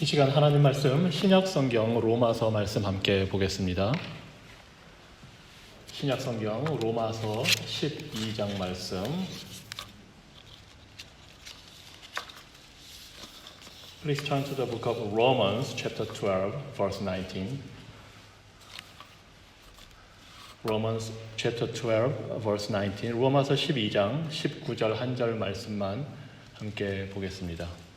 이 시간 하나님 말씀 신약 성경 로마서 말씀 함께 보겠습니다. 신약 성경 로마서 12장 말씀 Please turn to the book of Romans chapter 12 verse 19. Romans chapter 12 verse 19. 로마서 12장 19절 한 절 말씀만 함께 보겠습니다.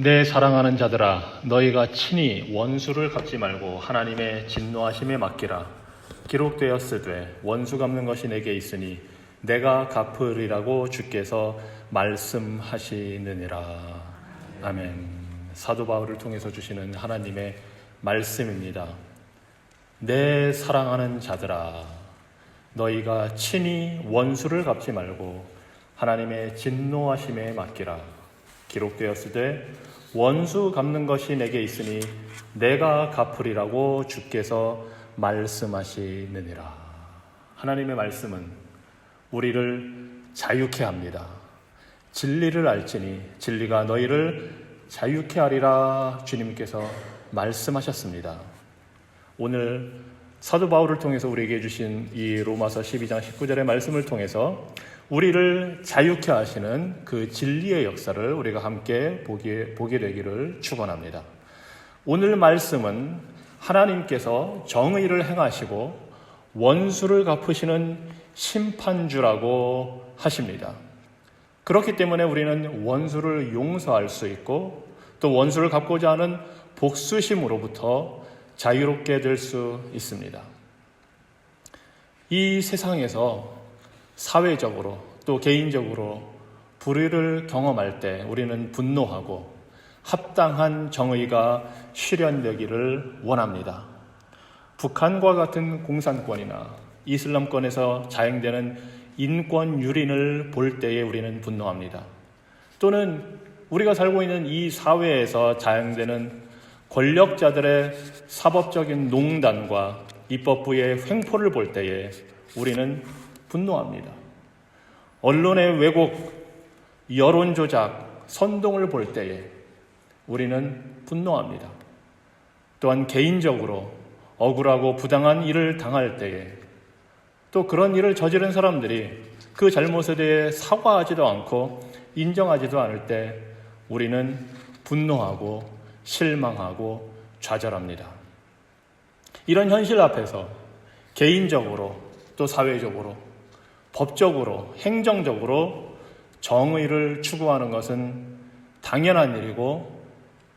내 사랑하는 자들아 너희가 친히 원수를 갚지 말고 하나님의 진노하심에 맡기라. 기록되었으되 원수 갚는 것이 내게 있으니 내가 갚으리라고 주께서 말씀하시느니라. 아멘. 사도 바울을 통해서 주시는 하나님의 말씀입니다. 내 사랑하는 자들아 너희가 친히 원수를 갚지 말고 하나님의 진노하심에 맡기라 기록되었으되 원수 갚는 것이 내게 있으니 내가 갚으리라고 주께서 말씀하시느니라. 하나님의 말씀은 우리를 자유케 합니다. 진리를 알지니 진리가 너희를 자유케 하리라 주님께서 말씀하셨습니다. 오늘 사도 바울을 통해서 우리에게 주신 이 로마서 12장 19절의 말씀을 통해서 우리를 자유케 하시는 그 진리의 역사를 우리가 함께 보게, 보게 되기를 축원합니다. 오늘 말씀은 하나님께서 정의를 행하시고 원수를 갚으시는 심판주라고 하십니다. 그렇기 때문에 우리는 원수를 용서할 수 있고 또 원수를 갚고자 하는 복수심으로부터 자유롭게 될 수 있습니다. 이 세상에서 사회적으로 또 개인적으로 불의를 경험할 때 우리는 분노하고 합당한 정의가 실현되기를 원합니다. 북한과 같은 공산권이나 이슬람권에서 자행되는 인권 유린을 볼 때에 우리는 분노합니다. 또는 우리가 살고 있는 이 사회에서 자행되는 권력자들의 사법적인 농단과 입법부의 횡포를 볼 때에 우리는 분노합니다. 언론의 왜곡, 여론 조작, 선동을 볼 때에 우리는 분노합니다. 또한 개인적으로 억울하고 부당한 일을 당할 때에 또 그런 일을 저지른 사람들이 그 잘못에 대해 사과하지도 않고 인정하지도 않을 때 우리는 분노하고 실망하고 좌절합니다. 이런 현실 앞에서 개인적으로 또 사회적으로 법적으로 행정적으로 정의를 추구하는 것은 당연한 일이고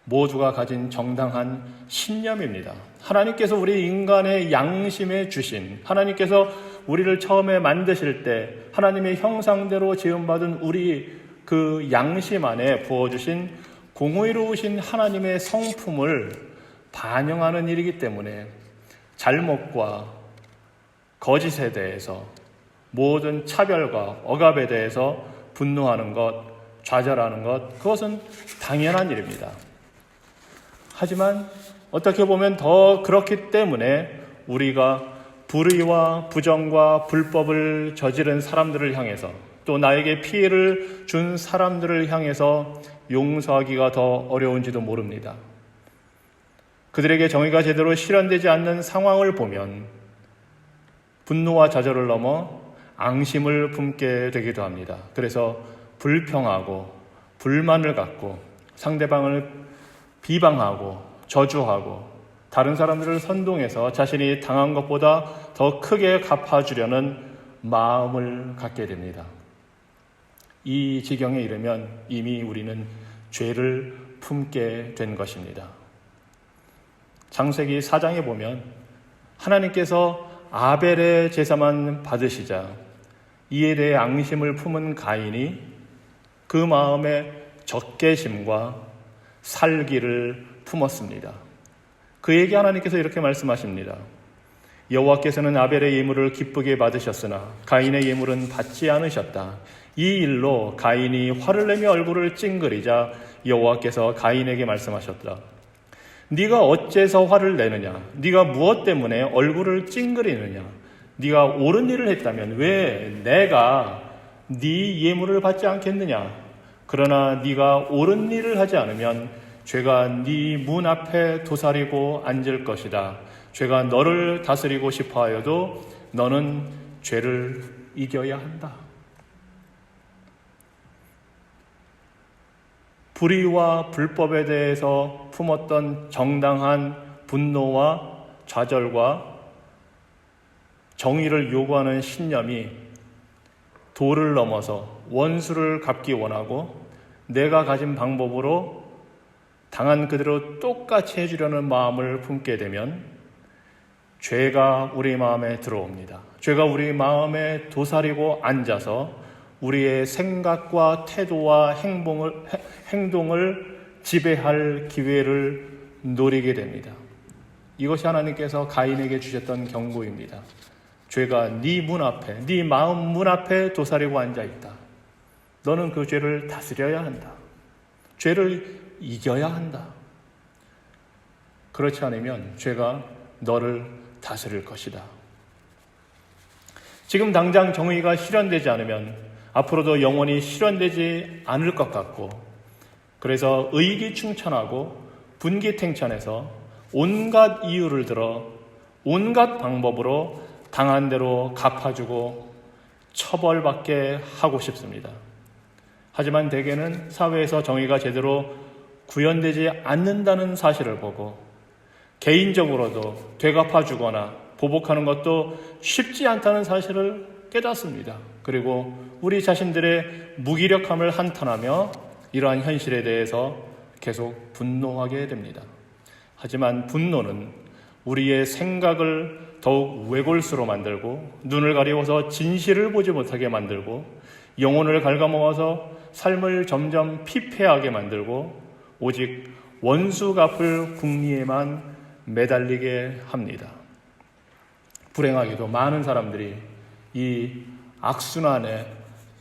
모두가 가진 정당한 신념입니다. 하나님께서 우리 인간의 양심에 주신 하나님께서 우리를 처음에 만드실 때 하나님의 형상대로 지음받은 우리 그 양심 안에 부어주신 공의로우신 하나님의 성품을 반영하는 일이기 때문에 잘못과 거짓에 대해서 모든 차별과 억압에 대해서 분노하는 것, 좌절하는 것, 그것은 당연한 일입니다. 하지만 어떻게 보면 더 그렇기 때문에 우리가 불의와 부정과 불법을 저지른 사람들을 향해서 또 나에게 피해를 준 사람들을 향해서 용서하기가 더 어려운지도 모릅니다. 그들에게 정의가 제대로 실현되지 않는 상황을 보면 분노와 좌절을 넘어 앙심을 품게 되기도 합니다. 그래서 불평하고 불만을 갖고 상대방을 비방하고 저주하고 다른 사람들을 선동해서 자신이 당한 것보다 더 크게 갚아주려는 마음을 갖게 됩니다. 이 지경에 이르면 이미 우리는 죄를 품게 된 것입니다. 창세기 4장에 보면 하나님께서 아벨의 제사만 받으시자 이에 대해 앙심을 품은 가인이 그 마음에 적개심과 살기를 품었습니다. 그에게 하나님께서 이렇게 말씀하십니다. 여호와께서는 아벨의 예물을 기쁘게 받으셨으나 가인의 예물은 받지 않으셨다. 이 일로 가인이 화를 내며 얼굴을 찡그리자 여호와께서 가인에게 말씀하셨다. 네가 어째서 화를 내느냐? 네가 무엇 때문에 얼굴을 찡그리느냐? 네가 옳은 일을 했다면 왜 내가 네 예물을 받지 않겠느냐? 그러나 네가 옳은 일을 하지 않으면 죄가 네 문 앞에 도사리고 앉을 것이다. 죄가 너를 다스리고 싶어 하여도 너는 죄를 이겨야 한다. 불의와 불법에 대해서 품었던 정당한 분노와 좌절과 정의를 요구하는 신념이 도를 넘어서 원수를 갚기 원하고 내가 가진 방법으로 당한 그대로 똑같이 해주려는 마음을 품게 되면 죄가 우리 마음에 들어옵니다. 죄가 우리 마음에 도사리고 앉아서 우리의 생각과 태도와 행동을, 행동을 지배할 기회를 노리게 됩니다. 이것이 하나님께서 가인에게 주셨던 경고입니다. 죄가 네 문 앞에, 네 마음 문 앞에 도사리고 앉아 있다. 너는 그 죄를 다스려야 한다. 죄를 이겨야 한다. 그렇지 않으면 죄가 너를 다스릴 것이다. 지금 당장 정의가 실현되지 않으면 앞으로도 영원히 실현되지 않을 것 같고, 그래서 의기충천하고 분기탱천해서 온갖 이유를 들어 온갖 방법으로 당한 대로 갚아주고 처벌받게 하고 싶습니다. 하지만 대개는 사회에서 정의가 제대로 구현되지 않는다는 사실을 보고 개인적으로도 되갚아주거나 보복하는 것도 쉽지 않다는 사실을 깨닫습니다. 그리고 우리 자신들의 무기력함을 한탄하며 이러한 현실에 대해서 계속 분노하게 됩니다. 하지만 분노는 우리의 생각을 더욱 외골수로 만들고 눈을 가리워서 진실을 보지 못하게 만들고 영혼을 갉아먹어서 삶을 점점 피폐하게 만들고 오직 원수 갚을 궁리에만 매달리게 합니다. 불행하게도 많은 사람들이 이 악순환에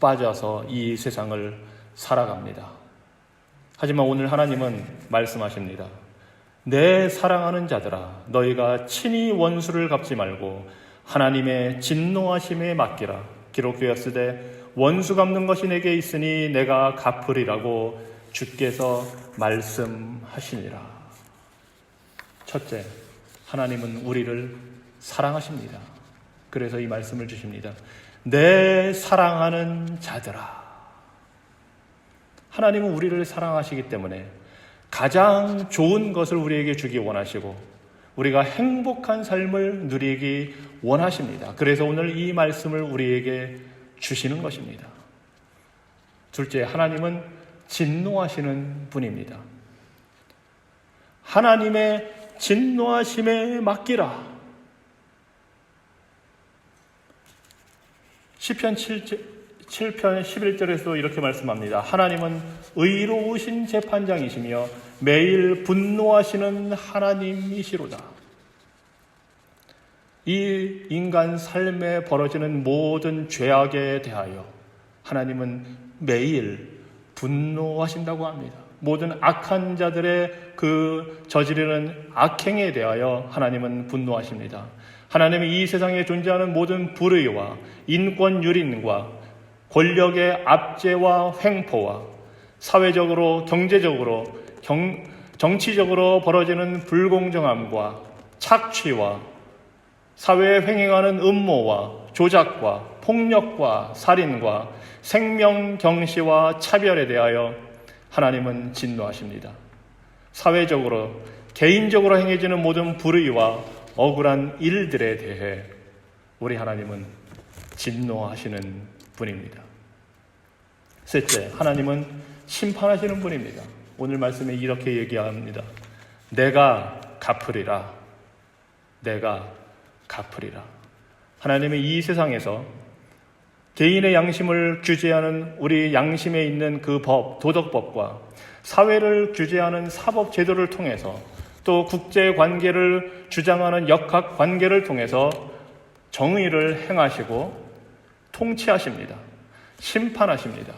빠져서 이 세상을 살아갑니다. 하지만 오늘 하나님은 말씀하십니다. 내 사랑하는 자들아, 너희가 친히 원수를 갚지 말고 하나님의 진노하심에 맡기라. 기록되었으되 원수 갚는 것이 내게 있으니 내가 갚으리라고 주께서 말씀하시니라. 첫째, 하나님은 우리를 사랑하십니다. 그래서 이 말씀을 주십니다. 내 사랑하는 자들아. 하나님은 우리를 사랑하시기 때문에 가장 좋은 것을 우리에게 주기 원하시고 우리가 행복한 삶을 누리기 원하십니다. 그래서 오늘 이 말씀을 우리에게 주시는 것입니다. 둘째, 하나님은 진노하시는 분입니다. 하나님의 진노하심에 맡기라. 시편 7편 11절에서 이렇게 말씀합니다. 하나님은 의로우신 재판장이시며 매일 분노하시는 하나님이시로다. 이 인간 삶에 벌어지는 모든 죄악에 대하여 하나님은 매일 분노하신다고 합니다. 모든 악한 자들의 그 저지르는 악행에 대하여 하나님은 분노하십니다. 하나님이 이 세상에 존재하는 모든 불의와 인권 유린과 권력의 압제와 횡포와 사회적으로 경제적으로 경, 정치적으로 벌어지는 불공정함과 착취와 사회에 횡행하는 음모와 조작과 폭력과 살인과 생명 경시와 차별에 대하여 하나님은 진노하십니다. 사회적으로 개인적으로 행해지는 모든 불의와 억울한 일들에 대해 우리 하나님은 진노하시는 분입니다. 셋째, 하나님은 심판하시는 분입니다. 오늘 말씀에 이렇게 얘기합니다. 내가 갚으리라. 내가 갚으리라. 하나님의 이 세상에서 개인의 양심을 규제하는 우리 양심에 있는 그 법, 도덕법과 사회를 규제하는 사법 제도를 통해서 또 국제 관계를 주장하는 역학 관계를 통해서 정의를 행하시고 통치하십니다. 심판하십니다.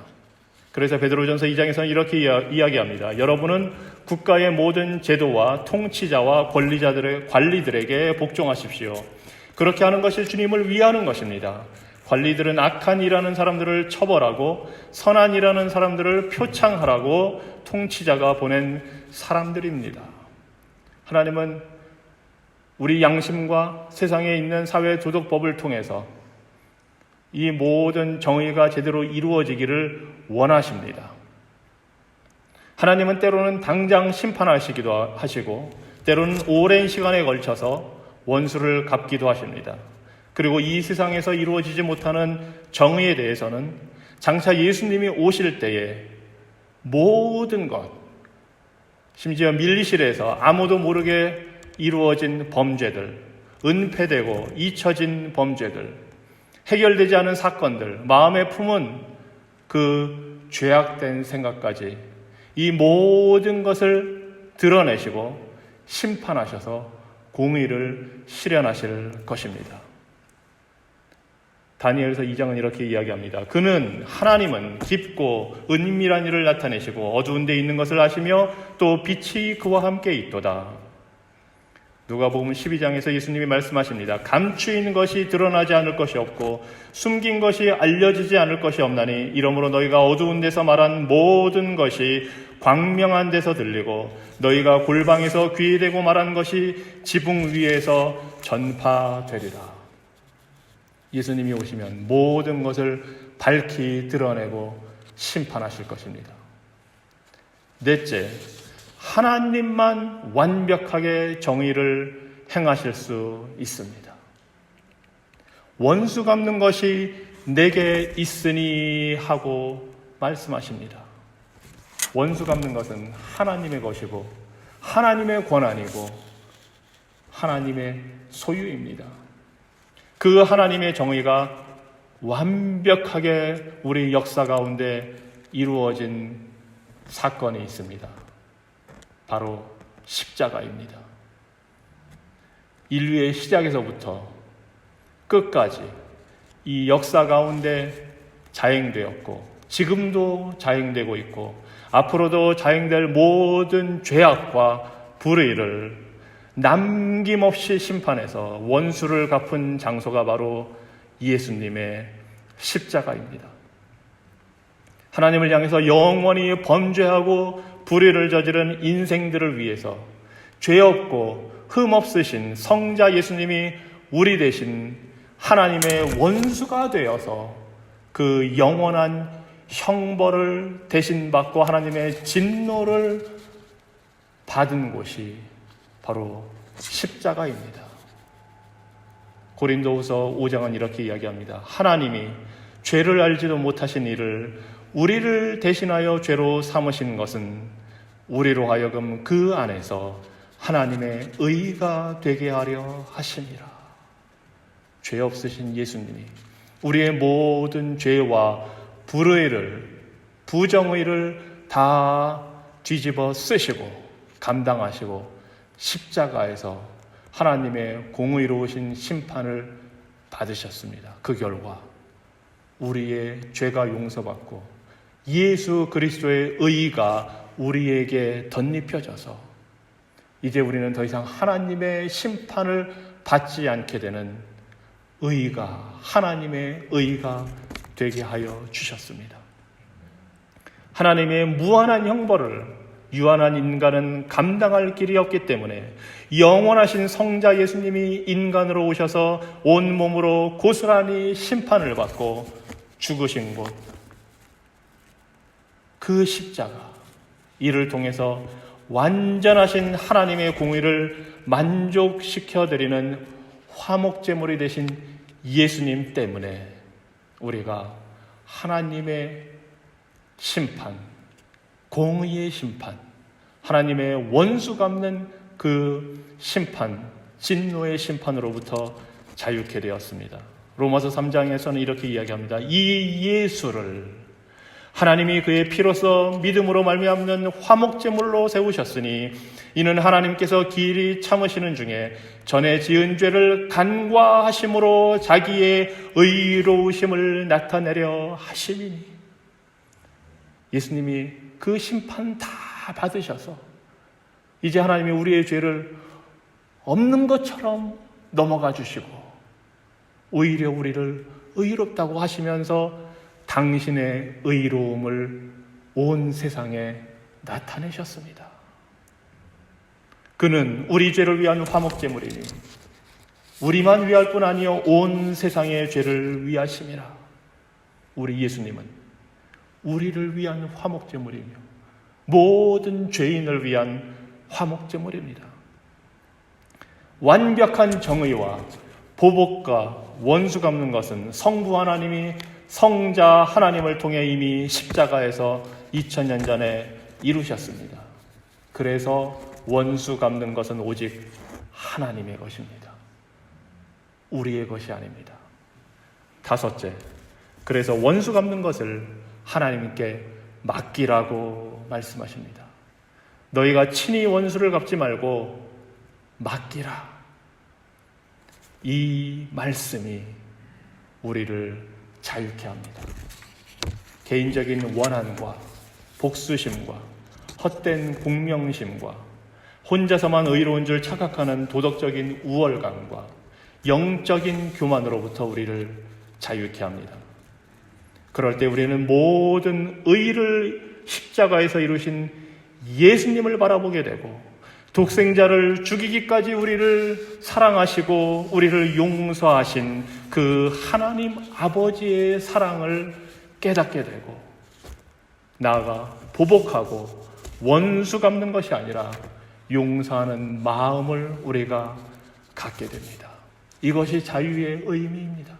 그래서 베드로전서 2장에서는 이렇게 이야기합니다. 여러분은 국가의 모든 제도와 통치자와 권리자들의 관리들에게 복종하십시오. 그렇게 하는 것이 주님을 위하는 것입니다. 관리들은 악한 일하는 사람들을 처벌하고 선한 일하는 사람들을 표창하라고 통치자가 보낸 사람들입니다. 하나님은 우리 양심과 세상에 있는 사회 도덕법을 통해서 이 모든 정의가 제대로 이루어지기를 원하십니다. 하나님은 때로는 당장 심판하시기도 하시고 때로는 오랜 시간에 걸쳐서 원수를 갚기도 하십니다. 그리고 이 세상에서 이루어지지 못하는 정의에 대해서는 장차 예수님이 오실 때에 모든 것, 심지어 밀리실에서 아무도 모르게 이루어진 범죄들, 은폐되고 잊혀진 범죄들, 해결되지 않은 사건들, 마음에 품은 그 죄악된 생각까지 이 모든 것을 드러내시고 심판하셔서 공의를 실현하실 것입니다. 다니엘서 2장은 이렇게 이야기합니다. 그는 하나님은 깊고 은밀한 일을 나타내시고 어두운 데 있는 것을 아시며 또 빛이 그와 함께 있도다. 누가 보면 12장에서 예수님이 말씀하십니다. 감추인 것이 드러나지 않을 것이 없고 숨긴 것이 알려지지 않을 것이 없나니 이러므로 너희가 어두운 데서 말한 모든 것이 광명한 데서 들리고 너희가 골방에서 귀에 대고 말한 것이 지붕 위에서 전파되리라. 예수님이 오시면 모든 것을 밝히 드러내고 심판하실 것입니다. 넷째, 하나님만 완벽하게 정의를 행하실 수 있습니다. 원수 갚는 것이 내게 있으니 하고 말씀하십니다. 원수 갚는 것은 하나님의 것이고 하나님의 권한이고 하나님의 소유입니다. 그 하나님의 정의가 완벽하게 우리 역사 가운데 이루어진 사건이 있습니다. 바로 십자가입니다. 인류의 시작에서부터 끝까지 이 역사 가운데 자행되었고 지금도 자행되고 있고 앞으로도 자행될 모든 죄악과 불의를 남김없이 심판해서 원수를 갚은 장소가 바로 예수님의 십자가입니다. 하나님을 향해서 영원히 범죄하고 불의를 저지른 인생들을 위해서 죄 없고 흠 없으신 성자 예수님이 우리 대신 하나님의 원수가 되어서 그 영원한 형벌을 대신 받고 하나님의 진노를 받은 곳이 바로 십자가입니다. 고린도후서 5장은 이렇게 이야기합니다. 하나님이 죄를 알지도 못하신 이를 우리를 대신하여 죄로 삼으신 것은 우리로 하여금 그 안에서 하나님의 의가 되게 하려 하심이라. 죄 없으신 예수님이 우리의 모든 죄와 불의를, 부정의를 다 뒤집어 쓰시고 감당하시고 십자가에서 하나님의 공의로우신 심판을 받으셨습니다. 그 결과 우리의 죄가 용서받고 예수 그리스도의 의가 우리에게 덧입혀져서 이제 우리는 더 이상 하나님의 심판을 받지 않게 되는 의가 하나님의 의가 되게 하여 주셨습니다. 하나님의 무한한 형벌을 유한한 인간은 감당할 길이 없기 때문에 영원하신 성자 예수님이 인간으로 오셔서 온 몸으로 고스란히 심판을 받고 죽으신 곳, 그 십자가, 이를 통해서 완전하신 하나님의 공의를 만족시켜 드리는 화목제물이 되신 예수님 때문에 우리가 하나님의 심판, 공의의 심판, 하나님의 원수 갚는 그 심판, 진노의 심판으로부터 자유케 되었습니다. 로마서 3장에서는 이렇게 이야기합니다. 이 예수를 하나님이 그의 피로서 믿음으로 말미암는 화목제물로 세우셨으니 이는 하나님께서 길이 참으시는 중에 전에 지은 죄를 간과하심으로 자기의 의로우심을 나타내려 하심이니. 예수님이 그 심판 다 받으셔서 이제 하나님이 우리의 죄를 없는 것처럼 넘어가 주시고 오히려 우리를 의롭다고 하시면서 당신의 의로움을 온 세상에 나타내셨습니다. 그는 우리 죄를 위한 화목제물이니 우리만 위할 뿐 아니요 온 세상의 죄를 위하심이라. 우리 예수님은 우리를 위한 화목제물이며 모든 죄인을 위한 화목제물입니다. 완벽한 정의와 보복과 원수 갚는 것은 성부 하나님이 성자 하나님을 통해 이미 십자가에서 2000년 전에 이루셨습니다. 그래서 원수 갚는 것은 오직 하나님의 것입니다. 우리의 것이 아닙니다. 다섯째, 그래서 원수 갚는 것을 하나님께 맡기라고 말씀하십니다. 너희가 친히 원수를 갚지 말고 맡기라. 이 말씀이 우리를 자유케 합니다. 개인적인 원한과 복수심과 헛된 공명심과 혼자서만 의로운 줄 착각하는 도덕적인 우월감과 영적인 교만으로부터 우리를 자유케 합니다. 그럴 때 우리는 모든 의를 십자가에서 이루신 예수님을 바라보게 되고 독생자를 죽이기까지 우리를 사랑하시고 우리를 용서하신 그 하나님 아버지의 사랑을 깨닫게 되고 나아가 보복하고 원수 갚는 것이 아니라 용서하는 마음을 우리가 갖게 됩니다. 이것이 자유의 의미입니다.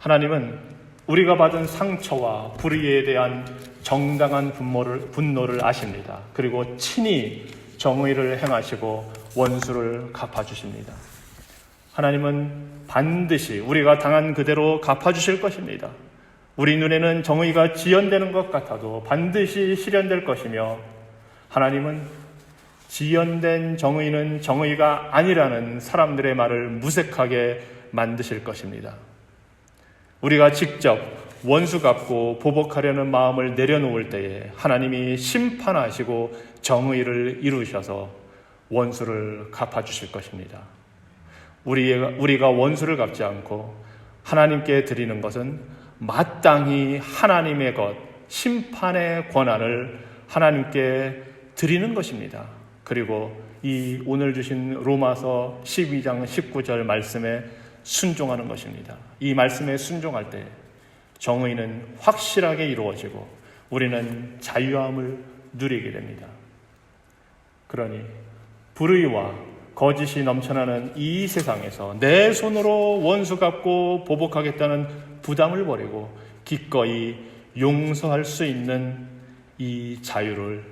하나님은 우리가 받은 상처와 불의에 대한 정당한 분노를, 분노를 아십니다. 그리고 친히 정의를 행하시고 원수를 갚아주십니다. 하나님은 반드시 우리가 당한 그대로 갚아주실 것입니다. 우리 눈에는 정의가 지연되는 것 같아도 반드시 실현될 것이며 하나님은 지연된 정의는 정의가 아니라는 사람들의 말을 무색하게 만드실 것입니다. 우리가 직접 원수 갚고 보복하려는 마음을 내려놓을 때에 하나님이 심판하시고 정의를 이루셔서 원수를 갚아주실 것입니다. 우리가 원수를 갚지 않고 하나님께 드리는 것은 마땅히 하나님의 것, 심판의 권한을 하나님께 드리는 것입니다. 그리고 이 오늘 주신 로마서 12장 19절 말씀에 순종하는 것입니다. 이 말씀에 순종할 때 정의는 확실하게 이루어지고 우리는 자유함을 누리게 됩니다. 그러니 불의와 거짓이 넘쳐나는 이 세상에서 내 손으로 원수 갚고 보복하겠다는 부담을 버리고 기꺼이 용서할 수 있는 이 자유를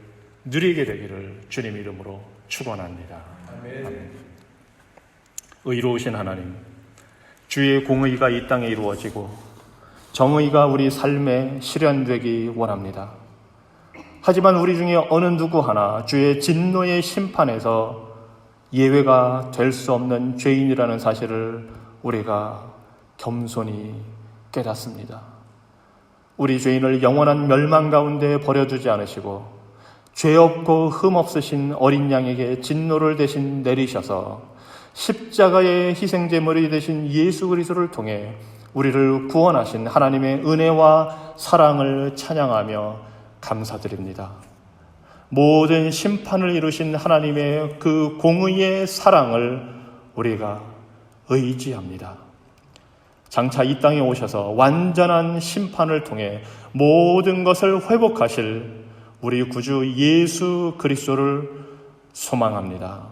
누리게 되기를 주님 이름으로 축원합니다. 아멘. 의로우신 하나님, 주의 공의가 이 땅에 이루어지고 정의가 우리 삶에 실현되기 원합니다. 하지만 우리 중에 어느 누구 하나 주의 진노의 심판에서 예외가 될 수 없는 죄인이라는 사실을 우리가 겸손히 깨닫습니다. 우리 죄인을 영원한 멸망 가운데 버려두지 않으시고 죄 없고 흠 없으신 어린 양에게 진노를 대신 내리셔서 십자가의 희생 제물이 되신 예수 그리스도를 통해 우리를 구원하신 하나님의 은혜와 사랑을 찬양하며 감사드립니다. 모든 심판을 이루신 하나님의 그 공의의 사랑을 우리가 의지합니다. 장차 이 땅에 오셔서 완전한 심판을 통해 모든 것을 회복하실 우리 구주 예수 그리스도를 소망합니다.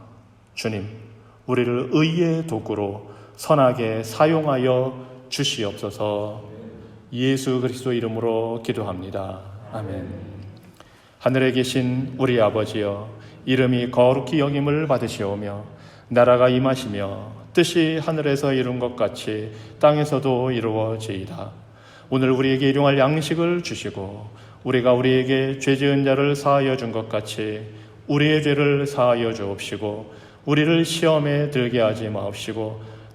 주님, 우리를 의의 도구로 선하게 사용하여 주시옵소서 예수 그리스도 이름으로 기도합니다. 아멘. 하늘에 계신 우리 아버지여 이름이 거룩히 여김을 받으시오며 나라가 임하시며 뜻이 하늘에서 이룬 것 같이 땅에서도 이루어지이다. 오늘 우리에게 일용할 양식을 주시고 우리가 우리에게 죄 지은 자를 사하여 준 것 같이 우리의 죄를 사하여 주옵시고 우리를 시험에 들게 하지 마옵시고